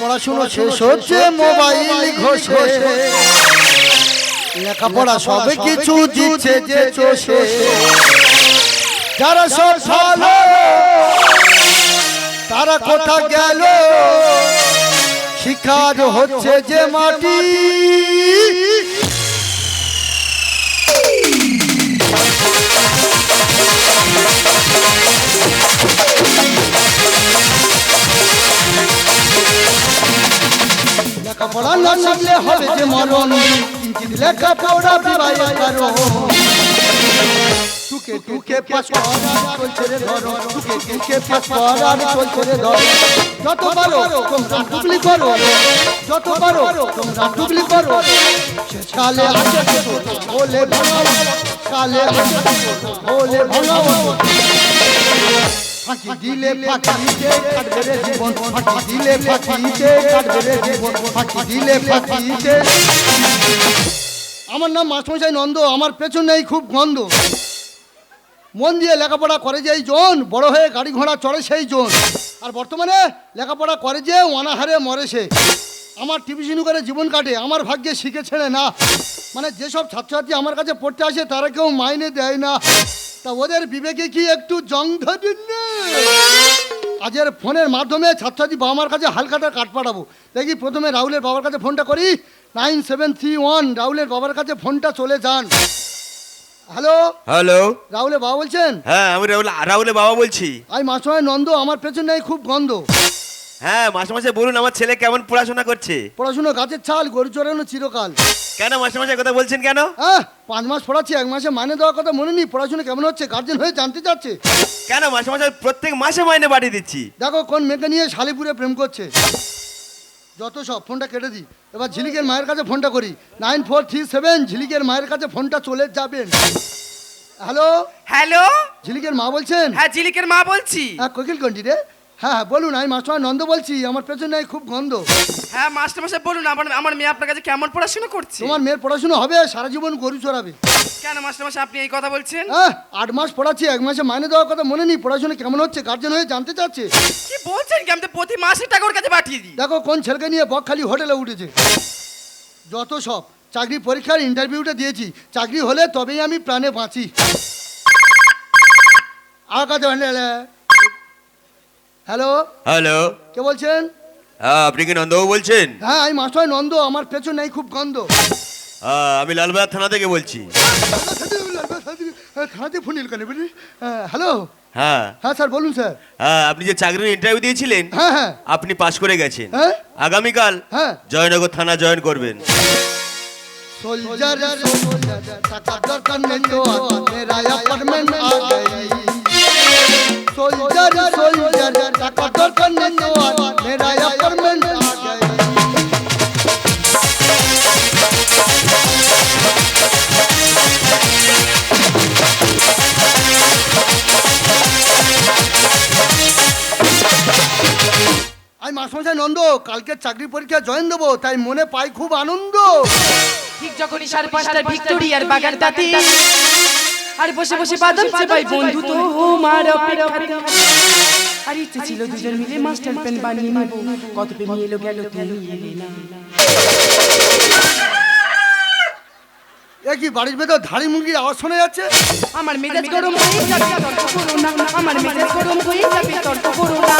পড়াশুনো শেষ হচ্ছে মোবাইল ঘষে। লেখাপড়া সব কিছু দিচ্ছে যে চষে। যারা সব ভালো তারা কোথা গেল? শিক্ষার হচ্ছে যে মাটি। লেখাপড়া না শিখলে হবে যে মরণ। কিঞ্চিত লেখাপড়া বিবাহের কারণ। টুকে টুকে পাস করার চলছে রে ধরো টুকে টুকে পাস করার করো। যত পারো তোমরা ডুবলি ফাঁকি দিলে ফাঁকিতে কাটবে রে জীবন ফাঁকি দিলে ফাঁকিতে কাটবে রে জীবন ফাঁকি দিলে ফাঁকিতে আমার নাম মাসমশাই নন্দ আমার পেছনেই খুব গন্ধ। মন দিয়ে লেখাপড়া করে যেই জন বড় হয়ে গাড়ি ঘোড়া চড়ে সেই জন। আর বর্তমানে লেখাপড়া করে যে অনাহারে মরে সে। আমার টিভিশন করে জীবন কাটে আমার ভাগ্যে শিখে ছেড়ে না। মানে যেসব ছাত্রছাত্রী আমার কাছে পড়তে আসে তারা কেউ মাইনে দেয় না। তা ওদের বিবেকে কি একটু জং ধরেন আজের ফোনের মাধ্যমে ছাত্রছাত্রী বাবা মার কাছে হালকাটা কাট পাঠাবো। দেখি প্রথমে রাহুলের বাবার কাছে ফোনটা করি। নাইন সেভেন থ্রি ওয়ান রাহুলের বাবার কাছে ফোনটা চলে যান। হ্যালো? হ্যালো? রাহুলের বাবা বলছেন? হ্যাঁ আমি রাহুল রাহুলের বাবা বলছি। আই মাসময় নন্দ আমার পেছনে খুব গন্ধ। হ্যাঁ মাসে মাসে বলুন আমার ছেলে কেমন পড়াশোনা করছে? পড়াশুনো গাছের ছাল গরু চড়ানো চিরকাল। কেন মাসে মাসে কথা বলছেন কেন? হ্যাঁ পাঁচ মাস পড়াচ্ছি এক মাসে মাইনে দেওয়ার কথা মনে নেই পড়াশুনো কেমন হচ্ছে গার্জেন হয়ে জানতে চাচ্ছে। কেন মাসে মাসে প্রত্যেক মাসে মাইনে বাড়িয়ে দিচ্ছি? দেখো কোন মেয়েকে নিয়ে শালিপুরে প্রেম করছে। যত সব ফোনটা কেটে দিই। এবার ঝিলিকের মায়ের কাছে ফোনটা করি। নাইন ফোর থ্রি সেভেন ঝিলিকের মায়ের কাছে ফোনটা চলে যাবেন হ্যালো? হ্যালো? ঝিলিকের মা বলছেন? হ্যাঁ ঝিলিকের মা বলছি। হ্যাঁ কোকিল কন্টি রে। হ্যাঁ হ্যাঁ বলুন আমি মাসময় নন্দ বলছি আমার পেছনে খুব গন্ধ। হ্যাঁ মাস্টার মশাই বলুন আমার আমার মেয়ে আপনার কাছে কেমন পড়াশোনা করছে? তোমার মেয়ের পড়াশুনো হবে সারা জীবন গরু চড়াবে। কেন মাস্টার মশাই আপনি এই কথা বলছেন? হ্যাঁ আট মাস পড়াচ্ছি এক মাসে মাইনে দেওয়ার কথা মনে নেই পড়াশোনা কেমন হচ্ছে গার্জেন হয়ে জানতে চাচ্ছে। কি বলছেন কি? আমি তো প্রতি মাসে টাকা ওর কাছে পাঠিয়ে দিই। দেখো কোন ছেলেকে নিয়ে বকখালি হোটেলে উঠেছে। যত সব চাকরি পরীক্ষার ইন্টারভিউটা দিয়েছি চাকরি হলে তবেই আমি প্রাণে বাঁচি। আকাশ হ্যালো? হ্যালো। কে বলছেন? হ্যাঁ আপনি কি নন্দবাবু বলছেন? হ্যাঁ আমি মাস্টার নন্দ আমার পেছন নেই খুব গন্ধ। হ্যাঁ আমি লালবাজার থানা থেকে বলছি। থানাতে ফোন হ্যাঁ, হ্যালো? হ্যাঁ। হ্যাঁ স্যার বলুন স্যার। হ্যাঁ আপনি যে চাকরির ইন্টারভিউ দিয়েছিলেন হ্যাঁ হ্যাঁ। আপনি পাস করে গেছেন। হ্যাঁ? আগামীকাল হ্যাঁ। জয়নগর থানা জয়েন করবেন। সোলজার দরকার নেই তো মেরা অ্যাপার্টমেন্ট আ আমি মাসমশাই নন্দ কালকে চাকরি পরীক্ষা জয়েন দেবো, তাই মনে পাই খুব আনন্দ। ঠিক যখনই সাড়ে পাঁচটা ভিক্টোরিয়ার বাগানটাতে। আর বসে বসে বাদাম চেপাই বন্ধু তো মার অপেক্ষাতে। আর ইচ্ছে ছিল দুজন মিলে মাস্টার পেন বানিয়ে নেব। কত প্রেমী এলো গেল তুমি এলে না। কি বাড়ির ভেতর ধাড়ি মুরগির আওয়াজ শোনা যাচ্ছে? আমার মেজাজ গরম হয়ে যাবে তর্ক করো না। আমার মেজাজ গরম হয়ে যাবে তর্ক করো না।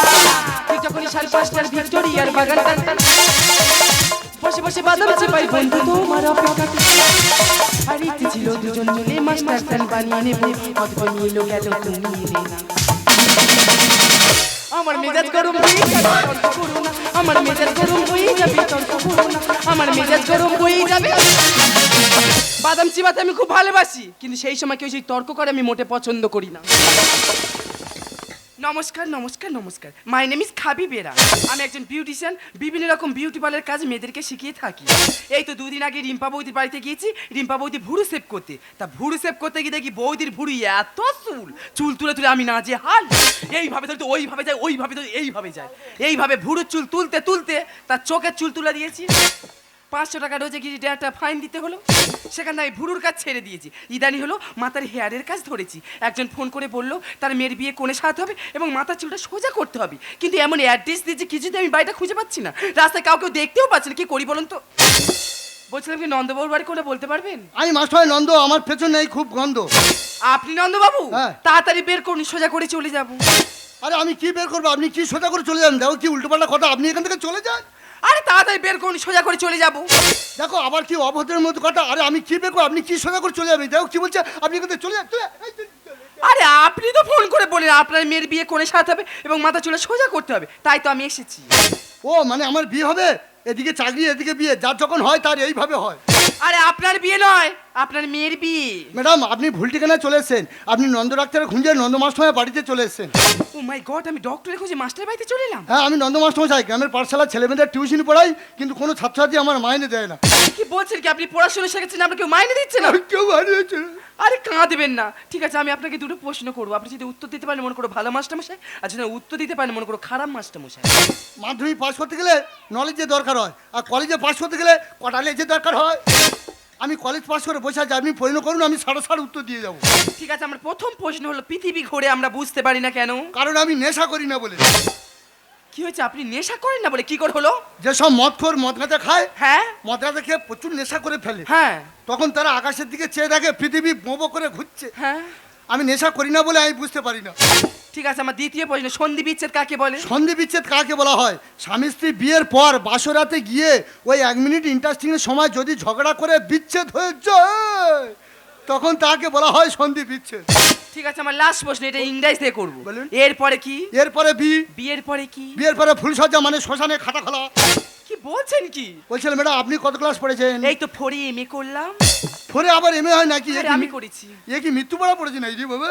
ঠিক যখনই সাড়ে পাঁচটার ভিক্টোরিয়ার বাগানটাতে বসে বসে বাদাম চেপাই বন্ধু তো মার অপেক্ষাতে আর ছিল দুজন মিলে মাস্টার বানিয়ে নেব। তুমি আমার মেজাজ গরম হয়ে যাবে আমার মেজাজ গরম হয়ে যাবে আমার মেজাজ গরম হয়ে যাবে। বাদাম চিবাতে আমি খুব ভালোবাসি, কিন্তু সেই সময় কেউ সেই তর্ক করে, আমি মোটে পছন্দ করি না। নমস্কার নমস্কার নমস্কার। মাই নেম ইজ খাবি বেরা। আমি একজন বিউটিশিয়ান বিভিন্ন রকম বিউটি পার্লার কাজ মেয়েদেরকে শিখিয়ে থাকি। এই তো দুদিন আগে রিম্পা বৌদির বাড়িতে গিয়েছি। রিম্পা বৌদি ভুরু সেভ করতে। তা ভুরু সেভ করতে গিয়ে দেখি বৌদির ভুরু এত চুল। চুল তুলে তুলে আমি না যে হাল। এইভাবে ধরতে, ওইভাবে যায়, ওইভাবে ধরে এইভাবে যায়। এইভাবে ভুরুর চুল তুলতে তুলতে তার চোখের চুল তুলে দিয়েছি। পাঁচশো টাকা রোজে গিয়ে একটা ফাইন দিতে হলো। সেখানে আমি ভুরুর কাজ ছেড়ে দিয়েছি। ইদানি হলো মাথার হেয়ারের কাজ ধরেছি। একজন ফোন করে বলল তার মেয়ের বিয়ে কোণে সাজাতে হবে এবং মাথার চুলটা সোজা করতে হবে। কিন্তু এমন অ্যাড্রেস দিয়েছি কিছুতে আমি বাড়িটা খুঁজে পাচ্ছি না? রাস্তায় কাউকে দেখতেও পাচ্ছি না। কি করি বলুন তো? বলছিলাম কি নন্দবাবুর বাড়ি করে বলতে পারবেন? আমি মাস্টার নন্দ আমার পেছন নেই খুব গন্ধ। আপনি নন্দবাবু? হ্যাঁ। তাড়াতাড়ি বের করুন সোজা করে চলে যাব। আরে আমি কি বের করব? আপনি কি সোজা করে চলে যান? দেখো কি উল্টোপাল্টা কথা। আপনি এখান থেকে চলে যান? আরে তাড়াতাড়ি বের করুন সোজা করে চলে যাব। দেখো আবার কি অভদ্রের মতো কথা? আরে আমি কি বের করব? আপনি কি সোজা করে চলে যাবেন? দেখো কি বলছে? আপনি কিন্তু চলে যান চলে যান। এই যে, আরে আপনি তো ফোন করে বলেন আপনার মেয়ের বিয়ে কোণে সাথে হবে এবং মাথা চুলে সোজা করতে হবে। তাই তো আমি এসেছি। ও মানে আমার বিয়ে হবে? এদিকে চাকরি এদিকে বিয়ে। যার যখন হয় তার এইভাবে হয়। আরে আপনার বিয়ে নয়। আপনার মেয়ের বিয়ে। ম্যাডাম আপনি ভুল ঠিকানায় চলে এসেছেন। আপনি নন্দ ডাক্তারের খুঁজে নন্দ মাস্টমশাই বাড়িতে চলে এসেছেন। ও মাই গড আমি ডক্টরের খুঁজে মাস্টার বাড়িতে চলে এলাম? হ্যাঁ আমি নন্দ মাস্টমশাই গ্রামের পাঠশালার ছেলেমেয়েদের টিউশন পড়াই কিন্তু কোনো ছাত্রছাত্রী আমার মাইনে দেয় না। কি বলছেন কি আপনি? পড়াশোনা শিখেছেন আপনাকে কেউ মাইনে দিচ্ছে না? কেউ হারিয়েছে আরে কাঁদবেন না। ঠিক আছে আমি আপনাকে দুটো প্রশ্ন করব। আপনি যদি উত্তর দিতে পারেন মনে করো ভালো মাস্টার মশাই আর যদি উত্তর দিতে পারেন মনে করো খারাপ মাস্টার মশাই মাধ্যমিক পাস করতে গেলে নলেজের দরকার হয় আর কলেজে পাস করতে গেলে কটা লেজের দরকার হয়? আমি কলেজ পাস করে বসে আছি আপনি পরিণত করুন আমি সাড়ে সাড়ে উত্তর দিয়ে যাব। ঠিক আছে আমার প্রথম প্রশ্ন হলো পৃথিবী ঘুরে আমরা বুঝতে পারি না কেন? কারণ আমি নেশা করি না বলে। কি হয়েছে আপনি নেশা করেন না বলে কি করে হলো? যেসব মদখোর মদ গাঁজা খায় হ্যাঁ। মদ গাঁজা খেয়ে প্রচুর নেশা করে ফেলে। হ্যাঁ। তখন তারা আকাশের দিকে চেয়ে দেখে পৃথিবী বোবো করে ঘুরছে। হ্যাঁ। আমি নেশা করি না বলে আমি বুঝতে পারি না। ঠিক আছে আমার দ্বিতীয় প্রশ্ন সন্ধি বিচ্ছেদ কাকে বলে? সন্ধি বিচ্ছেদ কাকে বলা হয়? স্বামী স্ত্রী বিয়ের পর বাসরাতে গিয়ে ওই এক মিনিট ইন্টারেস্টিং এর সময় যদি ঝগড়া করে বিচ্ছেদ হয়ে যায় তখন তাকে বলা হয় সন্ধি বিচ্ছেদ। ঠিক আছে আমার লাস্ট প্রশ্ন এটা ইংরেজিতে করব। বলুন। এরপরে কি? এরপরে বি। বিয়ের পরে কি? বিয়ের পরে ফুলসজ্জা মানে শ্মশানে খাতা খোলা। কি বলছেন কি? বলছিলাম ম্যাডাম আপনি কত ক্লাস পড়েছেন? এই তো ফোরে এম এ করলাম। ফোরে আবার এমএ হয় নাকি? আরে আমি করেছি। এ কি মৃত্যু পড়া পড়েছে নাকি? বাবা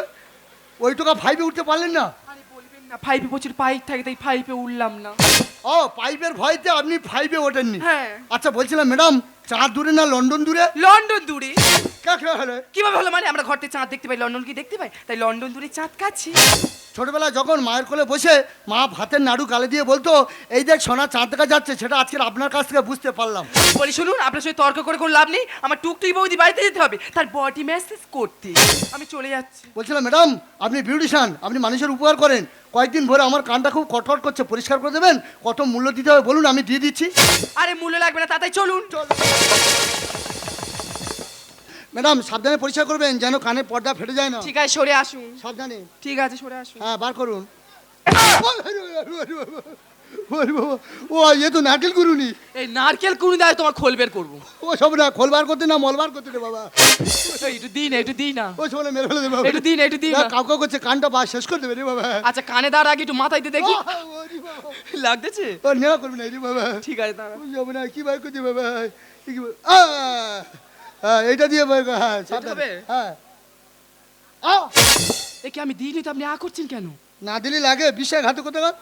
ওই টাকা ফাইভে উঠতে পারলেন না? আরে বলবেন না ফাইভে প্রচুর পাইপ থাকে তাই ফাইভে উঠলাম না। ও পাইপের ভয়তে আপনি ফাইভে ওঠেননি। হ্যাঁ। আচ্ছা বলছিলাম ম্যাডাম চাঁদ দূরে না লন্ডন দূরে? লন্ডন দূরে। কাকে হলে? কীভাবে হলো মানে আমরা ঘর থেকে চাঁদ দেখতে পাই লন্ডন কি দেখতে পাই? তাই লন্ডন দূরে চাঁদ কাছি। ছোটবেলায় যখন মায়ের কোলে বসে মা ভাতের নাড়ু গালে দিয়ে বলতো এই দেখ সোনা চাঁদ দেখা যাচ্ছে সেটা আজকে আপনার কাছ থেকে বুঝতে পারলাম। বলি শুনুন আপনার সঙ্গে তর্ক করে কোনো লাভ নেই। আমার টুকটুকি বৌদি বাড়িতে যেতে হবে তার বডি ম্যাসেজ করতে। আমি চলে যাচ্ছি। বলছিলাম ম্যাডাম আপনি বিউটিশিয়ান আপনি মানুষের উপকার করেন। কয়েকদিন ধরে আমার কানটা খুব কটকট করছে পরিষ্কার করে দেবেন? কত মূল্য দিতে হবে বলুন আমি দিয়ে দিচ্ছি। আরে মূল্য লাগবে না তাড়াতাড়ি চলুন। ম্যাডাম সাবধানে পরিষ্কার করবেন যেন কানে পর্দা ফেটে যায় না। ঠিক আছে সরে আসুন। সাবধানে। ঠিক আছে সরে আসুন। হ্যাঁ বার করুন। ওরে বাবা, ও এ তো নারকেল এই নারকেল দেয় তোমার খোল বের করব। ও সব না খোল বার করতে না মল বার করতে রে বাবা। একটু দিন একটু দিন না। ও সব না মেরে ফেলে বাবা। একটু দিন একটু দিন না না। কাউ কাউ করছে কানটা শেষ করে দেবে রে বাবা। আচ্ছা কানে দাঁড় আগে একটু মাথায় দিয়ে দেখি। লাগতেছে? ও নেওয়া করবে না রে বাবা। ঠিক আছে দাঁড়া। না কি বার বাবা? কি এইটা দিয়ে বার হ্যাঁ। হ্যাঁ! এ কি আমি দিইনি তো আপনি আ করছেন কেন? না দিলে লাগে বিশ্বাসঘাতক কোথাও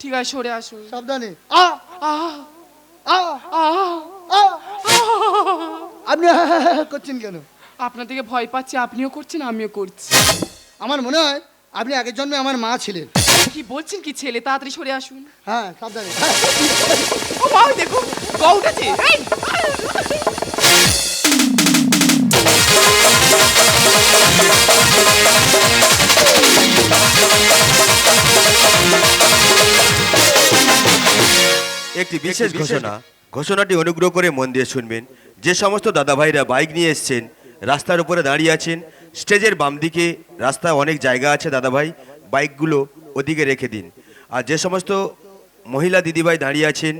ঠিক আছে সরে আসুন। সাবধানে। আহ! আপনি করছেন কেন? আপনার থেকে ভয় পাচ্ছি আপনিও করছেন আমিও করছি। আমার মনে হয় আপনি আগের জন্মে আমার মা ছিলেন। কি বলছেন কি ছেলে? তাড়াতাড়ি সরে আসুন। হ্যাঁ সাবধানে। ও মা দেখো গা উঠেছে এই! একটি বিশেষ ঘোষণা। ঘোষণাটি অনুগ্রহ করে মন দিয়ে শুনবেন। যে সমস্ত দাদা ভাইরা বাইক নিয়ে এসছেন রাস্তার উপরে দাঁড়িয়ে আছেন স্টেজের বাম দিকে রাস্তায় অনেক জায়গা আছে দাদা ভাই বাইকগুলো ওদিকে রেখে দিন। আর যে সমস্ত মহিলা দিদিভাই দাঁড়িয়ে আছেন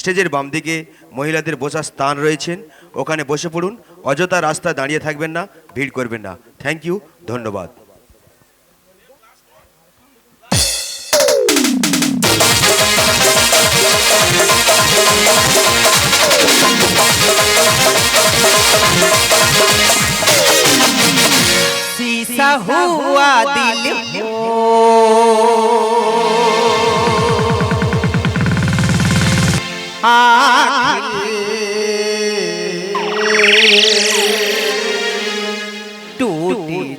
স্টেজের বাম দিকে মহিলাদের বসার স্থান রয়েছেন ওখানে বসে পড়ুন। অযথা রাস্তায় দাঁড়িয়ে থাকবেন না ভিড় করবেন না থ্যাংক ইউ ধন্যবাদ शीशा हुआ दिल हो आखिर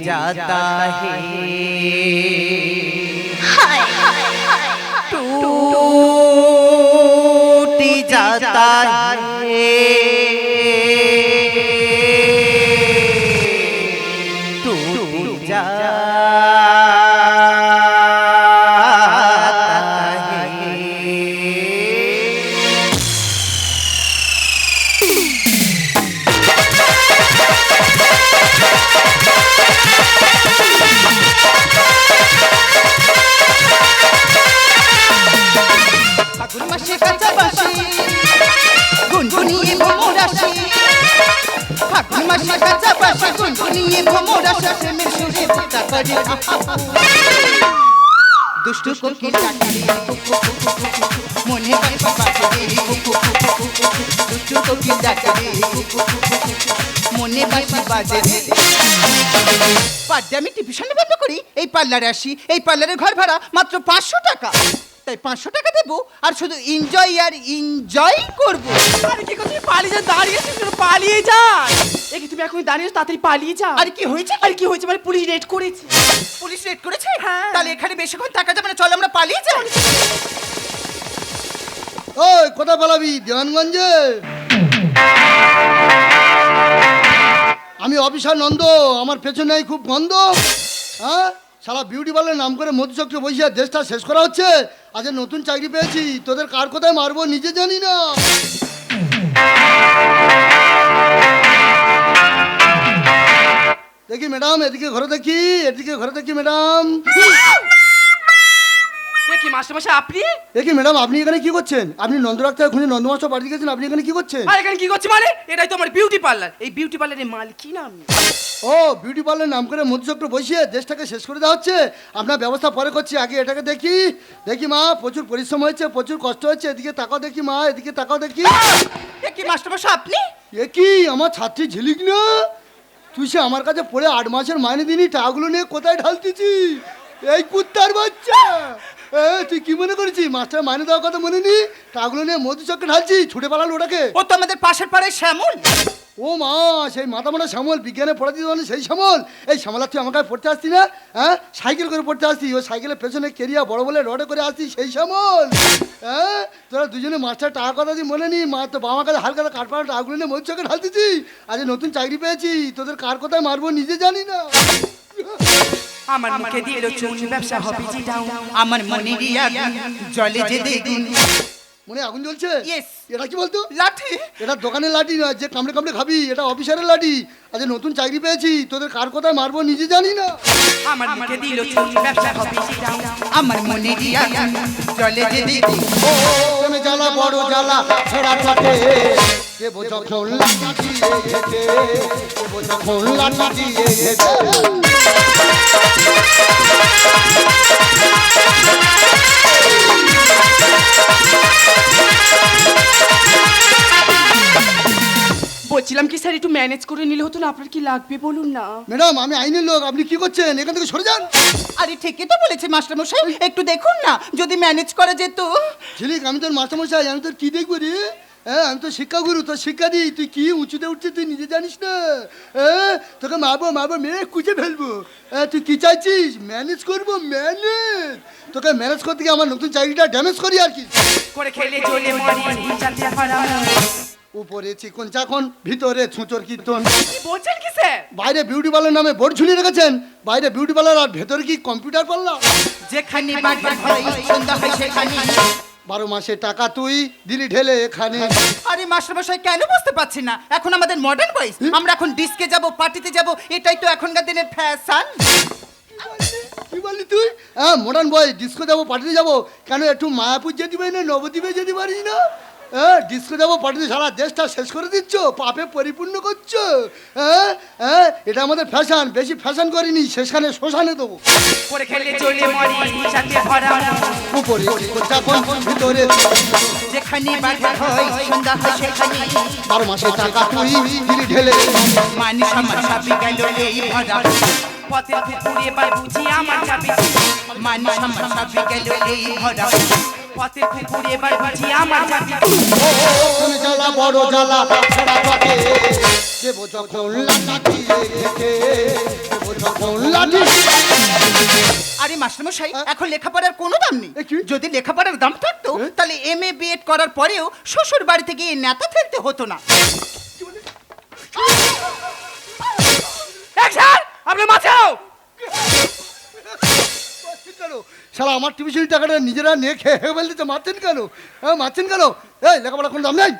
जाता है टूट जाता है গুনগুনিয়ে ভ্রমর আসি। ফাগুন মাসে গুনগুনিয়ে ভ্রমর আসি। সুরে দুষ্টু মনে কু, মনে রে পার্ডে আমি টিভিশনে বন্ধ করি এই পার্লারে আসি এই পার্লারের ঘর ভাড়া মাত্র পাঁচশো টাকা। তাই পাঁচশো টাকা দেবো আর শুধু এনজয় আর এনজয় করব। আরে কি করছিস? পালিয়ে যা দাঁড়িয়ে আছিস কেন? পালিয়ে যা। এ কি তুমি এখন দাঁড়িয়ে তাড়াতাড়ি পালিয়ে যা। আরে কি হয়েছে? আরে কি হয়েছে? মানে পুলিশ রেড করেছে। পুলিশ রেড করেছে? হ্যাঁ। তাহলে এখানে বেশিক্ষণ থাকা যাবে না চল আমরা পালিয়ে যাই। ওই কোথায় পালাবি? দেওয়ানগঞ্জে আমি অফিসার নন্দ আমার পেছনে খুব গন্ধ। হ্যাঁ? সারা বিউটি পার্লার নাম করে মধুচক্র বসিয়া দেশটা শেষ করা হচ্ছে? আজ নতুন চাকরি পেয়েছি। তোদের কার কোথায় মারবো নিজে জানি না। দেখি ম্যাডাম, এদিকে ঘরে দেখি, এদিকে ঘরে দেখি ম্যাডাম। এ কি মাস্টার মশাই আপনি? দেখি ম্যাডাম আপনি এখানে কি করছেন? আপনি নন্দরাক্তার খুঁজে নন্দমাস্টার বাড়ি গেছেন আপনি এখানে কি করছেন? আর এখানে কি করছি মানে? এটাই তো আমার বিউটি পার্লার এই বিউটি পার্লারের মালকিন আমি। ও বিউটি পার্লার নাম করে মধুচক্র বসিয়ে দেশটাকে শেষ করে দেওয়া হচ্ছে? আপনার ব্যবস্থা পরে করছি আগে এটাকে দেখি। দেখি মা প্রচুর পরিশ্রম হয়েছে প্রচুর কষ্ট হচ্ছে এদিকে তাকাও দেখি মা এদিকে তাকাও দেখি। এ কি মাস্টারমশাই আপনি? এ কি আমার ছাত্রী ঝিলিক না? তুই সে আমার কাছে পড়ে আট মাসের মাইনে দিনি টাকাগুলো নিয়ে কোথায় ঢালতেছি এই কুত্তার বাচ্চা! এ, তুই কি মনে করেছিস? মাস্টার মাইনে দেওয়ার কথা মনে নি টাকাগুলো নিয়ে মধুচক্রে ঢালছি ছুটে পালালো ওটাকে। ও তো আমাদের পাশের পাড়ায় শ্যামল। ও মা সেই মাথা মাথা শ্যামল বিজ্ঞানে পড়াতে মানে সেই শ্যামল। এই শ্যামলা তুই আমার কাছে পড়তে আসতি না? হ্যাঁ সাইকেল করে পড়তে আসতি। ও সাইকেলের পেছনে কেরিয়া বড় বলে রডে করে আসতি সেই শ্যামল। হ্যাঁ তোরা দুজনে মাস্টার টাকা কথা দিয়ে মনে নি মা তো বাবা কাছে হালকা কাঠ পাড়া টাকাগুলো নিয়ে মধ্যে চোখে ঢালতেছি আজ নতুন চাকরি পেয়েছি তোদের কার কোথায় মারবো নিজে জানি না। আমার মুখে দিয়ে এলো চুন ব্যবসা হবে জি ডাউন আমার মনে রিয়া জলে যে দেখুন মনে আগুন জ্বলছে. এটা কি বলতো লাঠি এটা দোকানের লাঠি না যে কামড়ে কামড়ে খাবি এটা অফিসারের লাঠি আজ নতুন চাকরি পেয়েছি তোদের কার কোথায় মারবো নিজে জানি না আমার মুখে দিল চুন ব্যবসা হবে জি ডাউন আমার মনে রিয়া জলে যে দেখুন প্রেমে জ্বালা বড় জ্বালা ছেড়া থাকে দেব যখন লাঠি দিয়ে ঘেটে দেব যখন লাঠি দিয়ে ঘেটে বলছিলাম কি স্যার একটু ম্যানেজ করে নিলে হতো না? আপনার কি লাগবে বলুন না? ম্যাডাম আমি আইনের লোক আপনি কি করছেন? এখান থেকে সরে যান। আরে ঠিকই তো বলেছে মাস্টারমশাই। একটু দেখুন না যদি ম্যানেজ করা যেত। ঝিলিক আমি তোর মাস্টারমশাই আমি তোর কি দেখব রে? হ্যাঁ আমি তো শিক্ষাগুরু তোর শিক্ষা দিই। তুই কি উঁচুতে উঠছিস তুই নিজে জানিস না? হ্যাঁ তোকে মারবো মারবো মেরে কুচে ফেলব। হ্যাঁ তুই কি চাইছিস? ম্যানেজ করব ম্যানেজ। তোকে ম্যানেজ করতে গিয়ে আমার নতুন চাকরিটা ড্যামেজ করি আর কি। করে খেলে চলে উপরে চিকন চাকন ভিতরে ছুঁচোর কীর্তন। বলছেন কি স্যার? বাইরে বিউটি পার্লার নামে বোর্ড ঝুলিয়ে রেখেছেন। বাইরে বিউটি পার্লার আর ভেতরে কি কম্পিউটার পার্লার যেখানে সন্ধ্যা হয় সেখানে। বারো মাসে টাকা তুই দিলি ঢেলে এখানে। আরে মাস্টারমশাই কেন বুঝতে পারছি না? এখন আমাদের মডার্ন বয়স আমরা এখন ডিস্কে যাব পার্টিতে যাব এটাই তো এখনকার দিনের ফ্যাশন কি বললি তুই? হ্যাঁ মডার্ন বয়স ডিস্কো যাব পার্টিতে যাব। কেন একটু মায়াপুর যেতে পারি না নবদ্বীপে যেতে পারিস না? হ্যাঁ ডিস্কো যাব পার্টিতে সারা দেশটা শেষ করে দিচ্ছ পাপে পরিপূর্ণ করছ। হ্যাঁ হ্যাঁ এটা আমাদের ফ্যাশন বেশি ফ্যাশন করিনি শেষখানে শ্মশানে দেবো। করে খেলে চলে মরি যাতে হারাম উপরে চিকন ভিতরে যেখানে বাড়ি হয় সন্ধ্যা হয় সেখানে। বারো মাসে টাকা তুই ঢেলে। মানুষ আমার সাপে গেল এই ভরা পথে পুকুরে এবার বুঝি আমার যাবে মানুষ আমার সাপে গেল এই ভরা পথে পুকুরে এবার বুঝি আমার তুমি জ্বালা বড় জ্বালা ছাড়া পাকে দেব যখন লাঠি ঘেটে দেব যখন লাঠি আরে মাস্টারমশাই এখন লেখাপড়ার কোনো দাম নেই। যদি লেখাপড়ার দাম থাকতো তাহলে এম এ বিএড করার পরেও শ্বশুর বাড়ি থেকে নেতা ফেলতে হতো না। এক স্যার আপনি মাথাও কেন? শালা আমার টিউশন টাকাটা নিজেরা নিয়ে খেয়ে খেয়ে ফেলতে মারছেন কেন? হ্যাঁ মারছেন কেন? এই লেখাপড়া কোনো দাম নেই?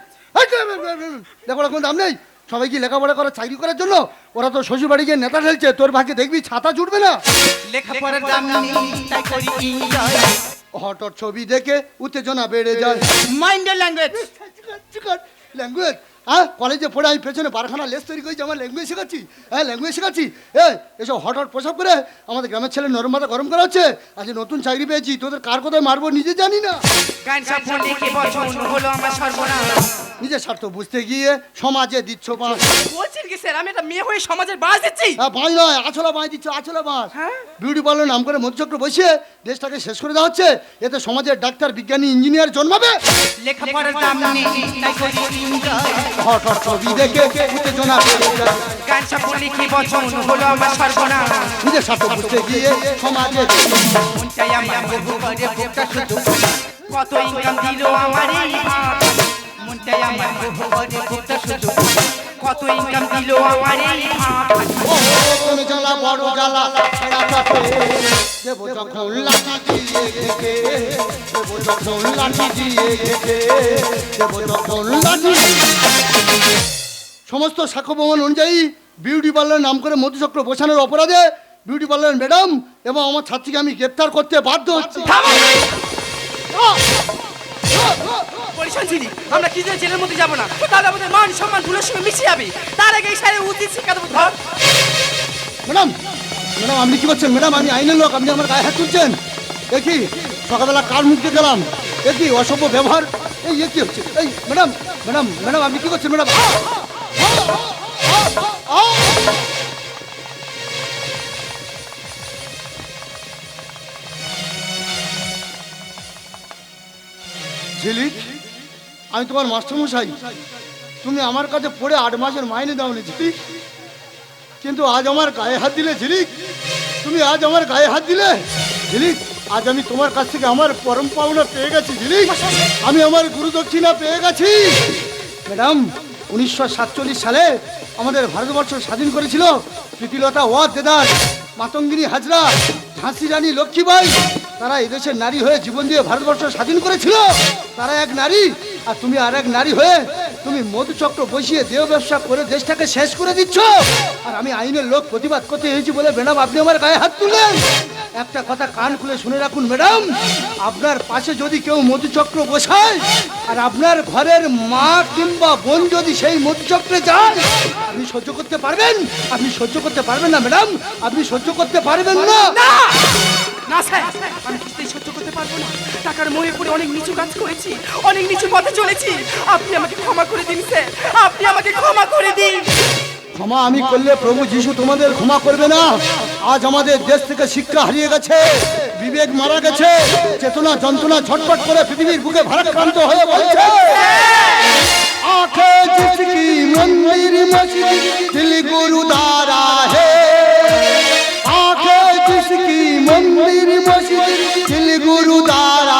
লেখাপড়া কোনো দাম নেই? সবাই কি লেখাপড়া করার চাকরি করার জন্য? ওরা তো শ্বশুর বাড়ি গিয়ে নেতা ঢেলছে তোর ভাগ্যে দেখবি ছাতা জুটবে না? লেখাপড়ার দাম করি। হঠাৎ ছবি দেখে উত্তেজনা বেড়ে যায়। মাইন্ড ল্যাঙ্গুয়েজ ল্যাঙ্গুয়েজ হ্যাঁ? কলেজে পড়ে আমি পেছনে বারখানা লেস তৈরি করেছি আমার ল্যাঙ্গুয়েজ শেখাচ্ছি। হ্যাঁ ল্যাঙ্গুয়েজ শেখাচ্ছি। এ এসব হঠাৎ প্রসাব করে আমাদের গ্রামের ছেলে নরম মাথা গরম করা হচ্ছে। আজ নতুন চাকরি পেয়েছি তোদের কার কোথায় মারবো নিজে জানি না। নিজের স্বার্থ বুঝতে গিয়ে সমাজে দিচ্ছ বাঁশ। বলছেন কি স্যার? আমি একটা মেয়ে হয়ে সমাজের বাস দিচ্ছি। হ্যাঁ বাঁশ নয় আছলা বাঁশ দিচ্ছ আছলা বাঁশ। হ্যাঁ? বিউটি পার্লার নাম করে মধ্যচক্র বসিয়ে দেশটাকে শেষ করে দেওয়া হচ্ছে। এতে সমাজের ডাক্তার বিজ্ঞানী ইঞ্জিনিয়ার জন্মাবে। লেখাপড়ার দাম নেই তাই। হঠাৎ ছবি দেখে উত্তেজনা বেড়ে যায়। গান সাফল্য লিখে পছন্দ হলো আমার সর্বনাশ। নিজের স্বার্থ বুঝতে গিয়ে সমাজে মনটাই আমার বহু করে বুকটা শুধু কত ইনকাম দিল আমার এই মনটাই আমার বহু করে বুকটা শুধু কত ইনকাম দিল আমার? এই ও জ্বালা বড় জ্বালা ছেঁড়া কাপে দেবো যখন লাঠি দিয়ে ঘেঁটে দেবো যখন লাঠি দিয়ে ঘেঁটে দেবো যখন লাঠি সমস্ত সাক্ষ্য প্রমাণ অনুযায়ী বিউটি পার্লার নাম করে মধুচক্র বসানোর অপরাধে বিউটি পার্লার ম্যাডাম এবং আমার ছাত্রীকে আমি গ্রেপ্তার করতে বাধ্য হচ্ছি। পরিশান ছিলি আমরা কি দিয়ে জেলের মধ্যে যাব না তাহলে আমাদের মান সম্মান ভুলের সঙ্গে মিশে যাবে তার আগে এই সাহেব উচিত শিক্ষা দেবো ধর ম্যাডাম ম্যাডাম আপনি কি করছেন ম্যাডাম আমি আইনের লোক আপনি আমার গায়ে হাত তুলছেন দেখি সকালবেলা কার মুখ দিয়ে গেলাম দেখি অসভ্য ব্যবহার এই এ কি হচ্ছে এই ম্যাডাম ম্যাডাম ম্যাডাম আপনি কি করছেন ম্যাডাম ঝিলিক আমি তোমার মাস্টারমশাই। তুমি আমার কাছে পড়ে আট মাসের মাইনে দাওনি ঝিলিক কিন্তু আজ আমার গায়ে হাত দিলে ঝিলিক তুমি আজ আমার গায়ে হাত দিলে ঝিলিক আজ আমি তোমার কাছ থেকে আমার পরম পাওনা পেয়ে গেছি ঝিলিক আমি আমার গুরু দক্ষিণা পেয়ে গেছি। ম্যাডাম, উনিশশো সাতচল্লিশ সালে আমাদের ভারতবর্ষ স্বাধীন করেছিল প্রীতিলতা ওয়া দেদার, মাতঙ্গিনী হাজরা, ঝাঁসি রানী লক্ষ্মীবাই তারা এদেশের নারী হয়ে জীবন দিয়ে ভারতবর্ষ স্বাধীন করেছিল। তারা এক নারী আর তুমি আর এক নারী হয়ে তুমি মধুচক্র বসিয়ে দেহ ব্যবসা করে দেশটাকে শেষ করে দিচ্ছ। আর আমি আইনের লোক প্রতিবাদ করতে এসেছি বলে ম্যাডাম, আপনি আমার গায়ে হাত তুললেন। একটা কথা কান খুলে শুনে রাখুন ম্যাডাম, আপনার পাশে যদি কেউ মধুচক্র বসায় আর আপনার ঘরের মা কিংবা বোন যদি সেই মধুচক্রে যায়, আপনি সহ্য করতে পারবেন? আপনি সহ্য করতে পারবেন না ম্যাডাম, আপনি সহ্য করতে পারবেন না। না না স্যার আমি কিছুতেই সহ্য করতে পারবো না টাকার মোহে পড়ে অনেক নিচু কাজ করেছি অনেক নিচু পথে চলেছি আপনি আমাকে ক্ষমা করে দিন স্যার আপনি আমাকে ক্ষমা করে দিন ক্ষমা আমি করলে প্রভু যিশু তোমাদের ক্ষমা করবে না আজ আমাদের দেশ থেকে শিক্ষা হারিয়ে গেছে বিবেক মারা গেছে চেতনা যন্ত্রণা ছটফট করে পৃথিবীর বুকে ভারাক্রান্ত হয়ে বলছে आंखें जिसकी मंदिर मस्जिद दिल गुरुद्वारा है की मंदिर मस्जिद दिल गुरुदार